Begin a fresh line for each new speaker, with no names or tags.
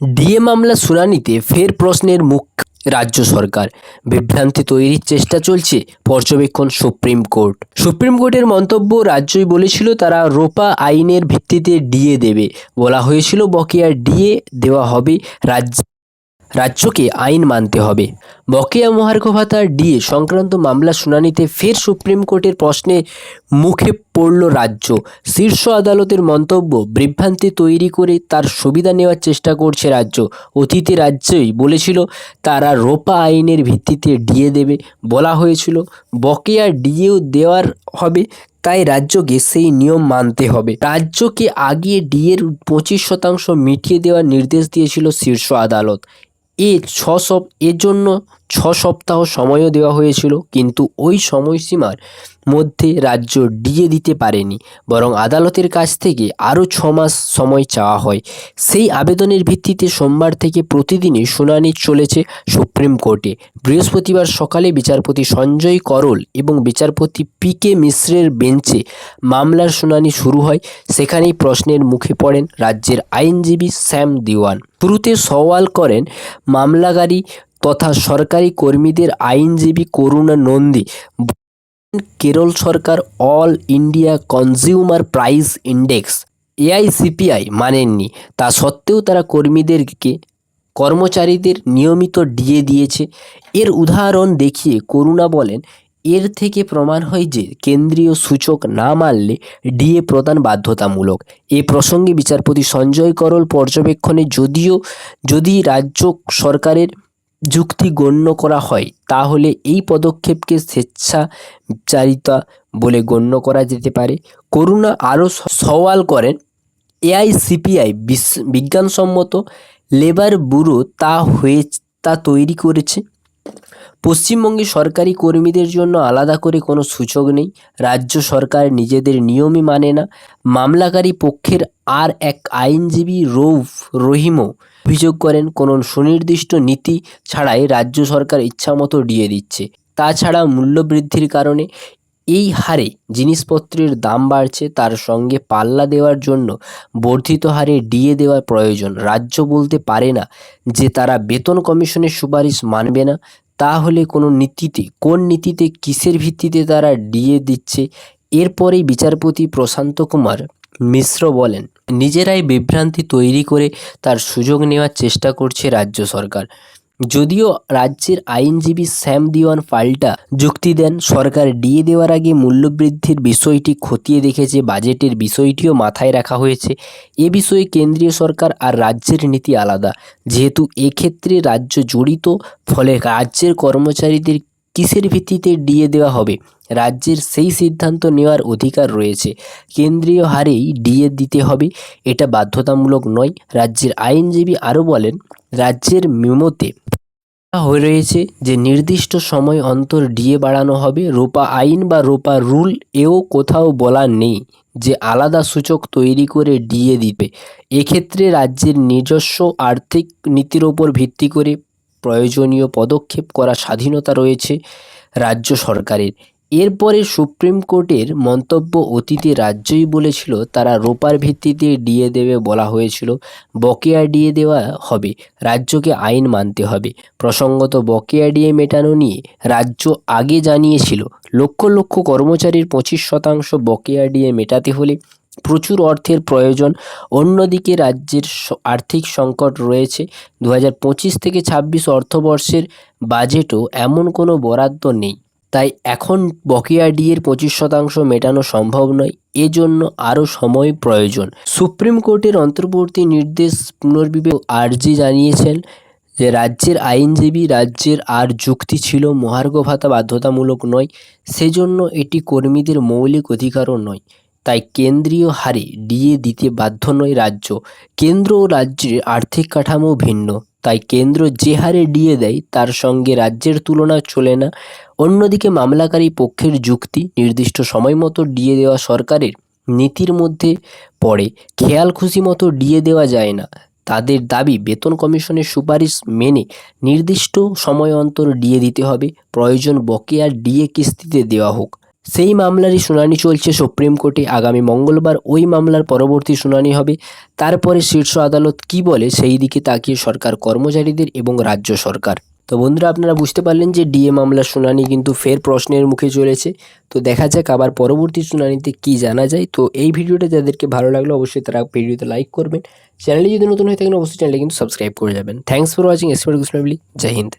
DA মামলা শুনানিতে ফের প্রশ্নের মুখ রাজ্য সরকার। বিভ্রান্তি তৈরির চেষ্টা চলছে পর্যবেক্ষণ সুপ্রিম কোর্ট। সুপ্রিম কোর্টের মন্তব্য রাজ্যই বলেছিল তারা রোপা আইনের ভিত্তিতে ডিএ দেবে। বলা হয়েছিল বকেয়া ডিএ দেওয়া হবে রাজ্য রাজ্যকে আইন মানতে হবে। বকেয়া মহার্ঘ ভাতা ডিএ সংক্রান্ত মামলা শুনানিতে ফের সুপ্রিম কোর্টের প্রশ্নে মুখে পড়ল রাজ্য। শীর্ষ আদালতের মন্তব্য, বিভ্রান্তি তৈরি করে তার সুবিধা নেওয়ার চেষ্টা করছে রাজ্য। অতীতে রাজ্যই বলেছিল, তারা রোপা আইনের ভিত্তিতে ডিএ দেবে বলা হয়েছিল। বকেয়া ডিএও দেওয়ার হবে, তাই রাজ্যকে সেই নিয়ম মানতে হবে। রাজ্যকে আগিয়ে ডিএর পঁচিশ শতাংশ মিটিয়ে দেওয়ার নির্দেশ দিয়েছিল শীর্ষ আদালত। এ ছ সব এর জন্য ছ সপ্তাহ সময়ও দেওয়া হয়েছিল, কিন্তু ওই সময়সীমার মধ্যে রাজ্য ডিএ দিতে পারেনি, বরং আদালতের কাছ থেকে আরও ছ মাস সময় চাওয়া হয়। সেই আবেদনের ভিত্তিতে সোমবার থেকে প্রতিদিনই শুনানি চলেছে সুপ্রিম কোর্টে। বৃহস্পতিবার সকালে বিচারপতি সঞ্জয় করল এবং বিচারপতি পি কে মিশ্রের বেঞ্চে মামলার শুনানি শুরু হয়। সেখানেই প্রশ্নের মুখে পড়েন রাজ্যের আইনজীবী শ্যাম দিওয়ান। শুরুতে সওয়াল করেন মামলাকারী তথা সরকারি কর্মীদের আইনজীবী করুণা নন্দী। কেরল সরকার all India consumer price index, AICPI মানেননি। তা সত্ত্বেও তারা কর্মীদেরকে, কর্মচারীদের নিয়মিত ডিএ দিয়েছে। এর উদাহরণ দেখিয়ে করুণা বলেন, এর থেকে প্রমাণ হয় যে কেন্দ্রীয় সূচক না মানলে ডিএ প্রদান বাধ্যতামূলক। এ প্রসঙ্গে বিচারপতি সঞ্জয় করল পর্যবেক্ষণে, যদিও, যদি রাজ্য সরকারের যুক্তি গণ্য করা হয়, তাহলে এই পদক্ষেপকে স্বেচ্ছাচারিতা বলে গণ্য করা যেতে পারে। করুণা আরও সওয়াল করেন, এআইসিপিআই বিজ্ঞানসম্মত লেবার ব্যুরো তা হয়ে, তা তৈরি করেছে। পশ্চিমবঙ্গে সরকারি কর্মীদের জন্য আলাদা করে কোনো সূচক নেই, রাজ্য সরকার নিজেদের নিয়মই মানে না। মামলাকারী পক্ষের আর এক আইনজীবী রৌফ রহিমও অভিযোগ করেন, কোনো সুনির্দিষ্ট নীতি ছাড়াই রাজ্য সরকার ইচ্ছামতো ডিয়ে দিচ্ছে। তাছাড়া মূল্যবৃদ্ধির কারণে এই হারে জিনিসপত্রের দাম বাড়ছে, তার সঙ্গে পাল্লা দেওয়ার জন্য বর্ধিত হারে ডিএ দেওয়ার প্রয়োজন। রাজ্য বলতে পারে না যে তারা বেতন কমিশনের সুপারিশ মানবে না। তাহলে কোনো নীতিতে, কোন নীতিতে, কিসের ভিত্তিতে তারা ডিএ দিচ্ছে? এরপরেই বিচারপতি প্রশান্ত কুমার মিশ্র বলেন নিজেরাই বিভ্রান্তি তৈরি করে তার সুযোগ নেওয়ার চেষ্টা করছে রাজ্য সরকার। যদিও রাজ্যের আইনজীবী শ্যাম দিওয়ান পাল্টা যুক্তি দেন, সরকার ডিএ দেওয়ার আগে মূল্যবৃদ্ধির বিষয়টি খতিয়ে দেখেছে, বাজেটের বিষয়টিও মাথায় রাখা হয়েছে। এ বিষয়ে কেন্দ্রীয় সরকার আর রাজ্যের নীতি আলাদা। যেহেতু এক্ষেত্রে রাজ্য জড়িত, ফলে রাজ্যের কর্মচারীদের কিসের ভিত্তিতে ডিএ দেওয়া হবে? রাজ্যের সেই সিদ্ধান্ত নেওয়ার অধিকার রয়েছে। কেন্দ্রীয় হারেই ডিএ দিতে হবে, এটা বাধ্যতামূলক নয়। রাজ্যের আইনজীবী আরও বলেন, রাজ্যের মেমোতে হয়ে রয়েছে যে নির্দিষ্ট সময় অন্তর ডিএ বাড়ানো হবে। রোপা আইন বা রোপা রুল এও কোথাও বলা নেই যে আলাদা সূচক তৈরি করে ডিএ দিবে। এক্ষেত্রে রাজ্যের নিজস্ব আর্থিক নীতির ওপর ভিত্তি করে প্রয়োজনীয় পদক্ষেপ করার স্বাধীনতা রয়েছে রাজ্য সরকারের। এরপরে সুপ্রিম কোর্টের মন্তব্য অতীতে রাজ্যই বলেছিল, তারা রোপার ভিত্তিতে ডিএ দেবে বলা হয়েছিল, বকেয়া ডিএ দেওয়া হবে, রাজ্যকে আইন মানতে হবে। প্রসঙ্গত বকেয়া ডিএ মেটানো নিয়ে রাজ্য আগে জানিয়েছিল, লক্ষ লক্ষ কর্মচারীর পঁচিশ শতাংশ বকেয়া ডিএ মেটাতে হলে প্রচুর অর্থের প্রয়োজন। অন্যদিকে রাজ্যের আর্থিক সংকট রয়েছে। দু থেকে ছাব্বিশ অর্থবর্ষের বাজেটও এমন কোনো বরাদ্দ নেই। তাই এখন বকেয়া ডিএর পঁচিশ শতাংশ মেটানো সম্ভব নয়। এজন্য আরও সময় প্রয়োজন। সুপ্রিম কোর্টের অন্তর্বর্তী নির্দেশ পুনর্বিবে আর্জি জানিয়েছেন যে, রাজ্যের আইনজীবী রাজ্যের আর যুক্তি ছিল মহার্ঘ ভাতা বাধ্যতামূলক নয়। সেজন্য এটি কর্মীদের মৌলিক অধিকারও নয়। তাই কেন্দ্রীয় হারে ডিএ দিতে বাধ্য নয় রাজ্য। কেন্দ্র ও রাজ্যের আর্থিক কাঠামো ভিন্ন। তাই কেন্দ্র যে হারে ডিএ দেয়, তার সঙ্গে রাজ্যের তুলনা চলে না। অন্যদিকে মামলাকারী পক্ষের যুক্তি, নির্দিষ্ট সময় মতো ডিএ দেওয়া সরকারের নীতির মধ্যে পড়ে। খেয়াল খুশি মতো ডিএ দেওয়া যায় না। তাদের দাবি, বেতন কমিশনের সুপারিশ মেনে নির্দিষ্ট সময় অন্তর ডিএ দিতে হবে। প্রয়োজন বকেয়া ডিএ কিস্তিতে দেওয়া হোক। সেই মামলারই শুনানি চলছে সুপ্রিম কোর্টে। আগামী মঙ্গলবার ওই মামলার পরবর্তী শুনানি হবে। তারপরে শীর্ষ আদালত কি বলে সেই দিকে তাকিয়ে সরকার কর্মচারীদের এবং রাজ্য সরকার। তো বন্ধুরা, আপনারা বুঝতে পারলেন যে ডিএ মামলার শুনানি কিন্তু ফের প্রশ্নের মুখে চলেছে। তো দেখা যাক আবার পরবর্তী শুনানিতে কি জানা যায়। তো এই ভিডিওটা যাদেরকে ভালো লাগল অবশ্যই তারা ভিডিওতে লাইক করবেন। চ্যানেলে যদি নতুন হয়ে থাকেন, অবশ্যই চ্যানেলটা কিন্তু সাবস্ক্রাইব করে যাবেন। থ্যাংকস ফর ওয়াচিং এক্সপার্ট গুসমাবলি জয় হিন্দ।